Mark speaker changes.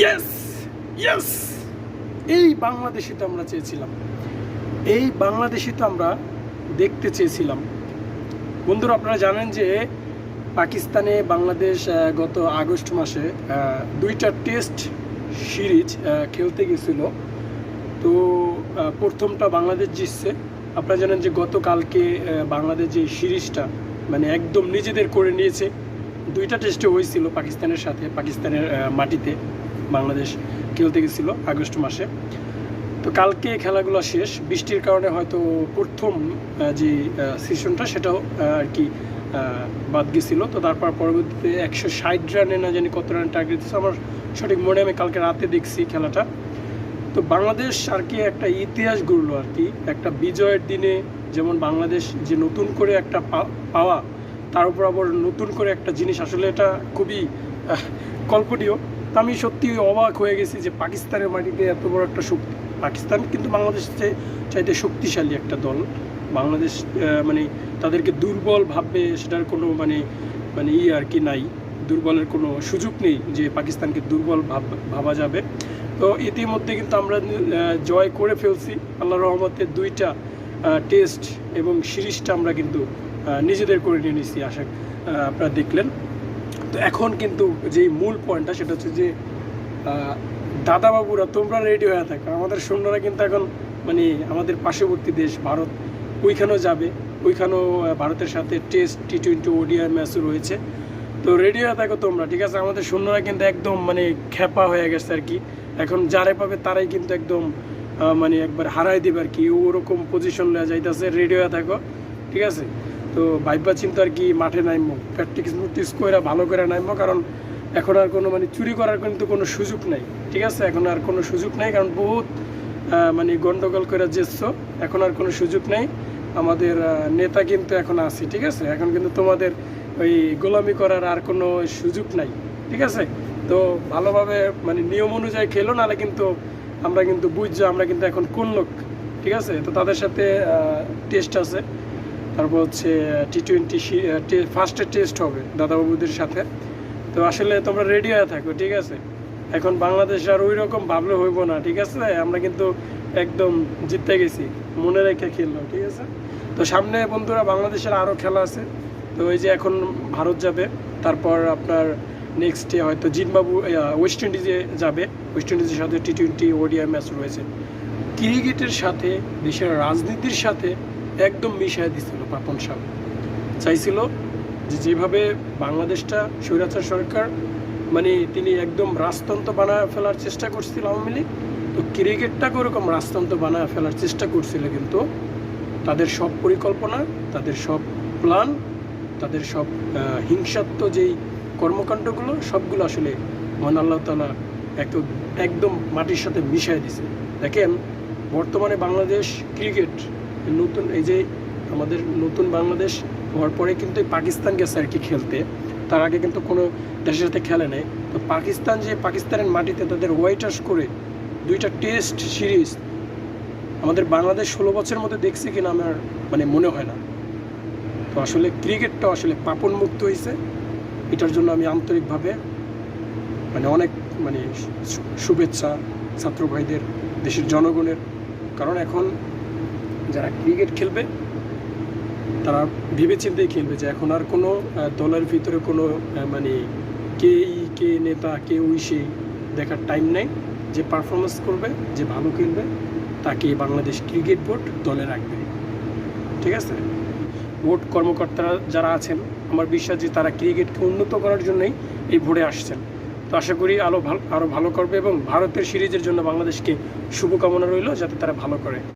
Speaker 1: Yes yes এই বাংলাদেশি তো আমরা চেয়েছিলাম। এই বাংলাদেশি তো আমরা দেখতে চেয়েছিলাম। বন্ধুরা, আপনারা জানেন যে পাকিস্তানে বাংলাদেশ গত আগস্ট মাসে দুইটা টেস্ট সিরিজ খেলতে গেছিল। তো প্রথমটা বাংলাদেশ জিতছে। আপনারা জানেন যে গতকালকে বাংলাদেশ যে সিরিজটা মানে একদম নিজেদের করে নিয়েছে। দুইটা টেস্টে হয়েছিল পাকিস্তানের সাথে, পাকিস্তানের মাটিতে। বাংলাদেশ খেলতে গেছিল আগস্ট মাসে। তো কালকে খেলাগুলো শেষ। বৃষ্টির কারণে হয়তো প্রথম যে সেশনটা সেটাও আর কি বাদ গেছিল। তো তারপর পরবর্তীতে একশো ষাট রানে না জানি কত রান টার্গেট দিচ্ছে আমার সঠিক মনে আমি কালকে রাতে দেখছি খেলাটা। তো বাংলাদেশ আর কি একটা ইতিহাস গড়লো আর কি। একটা বিজয়ের দিনে যেমন বাংলাদেশ যে নতুন করে একটা পাওয়া, তার উপর আবার নতুন করে একটা জিনিস। আসলে এটা খুবই কল্পনীয়। তো আমি সত্যি অবাক হয়ে গেছি যে পাকিস্তানের মাটিতে এত বড় একটা শক্তি পাকিস্তান কিন্তু বাংলাদেশের চেয়ে চাইতে শক্তিশালী একটা দল। বাংলাদেশ মানে তাদেরকে দুর্বল ভাববে সেটার কোনো মানে মানে ই আর কি নাই। দুর্বলের কোনো সুযোগ নেই যে পাকিস্তানকে দুর্বল ভাব, ভাবা যাবে। তো ইতিমধ্যে কিন্তু আমরা জয় করে ফেলছি। আল্লাহ রহমতের দুইটা টেস্ট এবং সিরিজটা আমরা কিন্তু নিজেদের করে নিয়ে নিচ্ছি আশা আপনারা দেখলেন। তো এখন কিন্তু যেই মূল পয়েন্টটা সেটা হচ্ছে যে আহ, দাদাবাবুরা তোমরা রেডি হয়ে থাকো। আমাদের সৈন্যরা কিন্তু এখন মানে আমাদের পার্শ্ববর্তী দেশ ভারত ওইখানেও যাবে। ওইখানেও ভারতের সাথে টেস্ট টি টোয়েন্টি ওডিআই ম্যাচও রয়েছে। তো রেডি হয়ে থাকো তোমরা ঠিক আছে? আমাদের সৈন্যরা কিন্তু একদম মানে খেপা হয়ে গেছে আর কি। এখন যারে পাবে তারাই কিন্তু একদম মানে একবার হারাই দেবে আর কি। ওরকম পজিশন নেওয়া যাইতেছে রেডি হয়ে থাকো ঠিক আছে? তো ভাইবা চিন্তা আর কি মাঠে নামবো প্র্যাকটিস প্র্যাকটিস করে ভালো করে নামবো কারণ এখন আর কোনো মানে চুরি করার কিন্তু কোনো সুযোগ নাই, ঠিক আছে? এখন আর কোনো সুযোগ নাই, কারণ বহুত মানে গন্ডগোল করে যেছো এখন আর কোনো সুযোগ নেই। আমাদের নেতা কিন্তু এখন আছে, ঠিক আছে? এখন কিন্তু তোমাদের ওই গোলামি করার আর কোনো সুযোগ নাই, ঠিক আছে? তো ভালোভাবে মানে নিয়ম অনুযায়ী খেলো, নাহলে কিন্তু আমরা কিন্তু বুঝছ আমরা কিন্তু এখন কোন লোক, ঠিক আছে? তো তাদের সাথে টেস্ট আছে। তারপর হচ্ছে টি টোয়েন্টি ফার্স্টের টেস্ট হবে দাদাবাবুদের সাথে। তো আসলে তোমরা রেডি হয়ে থাকো, ঠিক আছে? এখন বাংলাদেশ আর ওই রকম ভাবলে হইব না, ঠিক আছে? আমরা কিন্তু একদম জিততে গেছি, মনে রেখে খেললাম ঠিক আছে? তো সামনে বন্ধুরা, বাংলাদেশের আরও খেলা আছে। তো ওই যে এখন ভারত যাবে, তারপর আপনার নেক্সট ডে হয়তো জিনবাবু ওয়েস্ট ইন্ডিজে যাবে। ওয়েস্ট ইন্ডিজের সাথে টি টোয়েন্টি ওডিআই ম্যাচ রয়েছে। ক্রিকেটের সাথে, দেশের রাজনীতির সাথে একদম মিশিয়ে দিছিল পাপন সাহ চাইছিল যে যেভাবে বাংলাদেশটা স্বৈরাচার সরকার মানে তিনি একদম রাজতন্ত্র বানায় ফেলার চেষ্টা করছিল আওয়ামী লীগ, তো ক্রিকেটটাকে ওরকম রাজতন্ত্র বানায় ফেলার চেষ্টা করছিল কিন্তু তাদের সব পরিকল্পনা, তাদের সব প্ল্যান তাদের সব হিংসাত্মক যেই কর্মকাণ্ডগুলো, সবগুলো আসলে মহান আল্লাহ তালা একদম একদম মাটির সাথে মিশিয়ে দিছে। দেখেন, বর্তমানে বাংলাদেশ ক্রিকেট নতুন, এই যে আমাদের নতুন বাংলাদেশ হওয়ার পরে কিন্তু পাকিস্তান গেছে আর কি খেলতে। তার আগে কিন্তু কোনো দেশের সাথে খেলে নেই। তো পাকিস্তান যে পাকিস্তানের মাটিতে তাদের হোয়াইট হোয়াইটাস করে দুইটা টেস্ট সিরিজ আমাদের বাংলাদেশ ষোলো বছরের মধ্যে দেখছে কিনা আমার মানে মনে হয় না। তো আসলে ক্রিকেটটা আসলে পাপন মুক্ত হয়েছে এটার জন্য আমি আন্তরিকভাবে মানে অনেক মানে শুভেচ্ছা ছাত্র ভাইদের, দেশের জনগণের। কারণ এখন যারা ক্রিকেট খেলবে, তারা ভেবে চিন্তেই খেলবে যে এখন আর কোনো দলের ভিতরে কোনো মানে কে ই কে নেতা, কে ওই সেই দেখার টাইম নেই। যে পারফরমেন্স করবে, যে ভালো খেলবে, তাকে বাংলাদেশ ক্রিকেট বোর্ড দলে রাখবে। ঠিক আছে? বোর্ড কর্মকর্তারা যারা আছেন, আমার বিশ্বাস যে তারা ক্রিকেটকে উন্নত করার জন্যই এই বোর্ডে আসছেন। তো আশা করি আরও ভালো আরও ভালো করবে এবং ভারতের সিরিজের জন্য বাংলাদেশকে শুভকামনা রইল, যাতে তারা ভালো করে।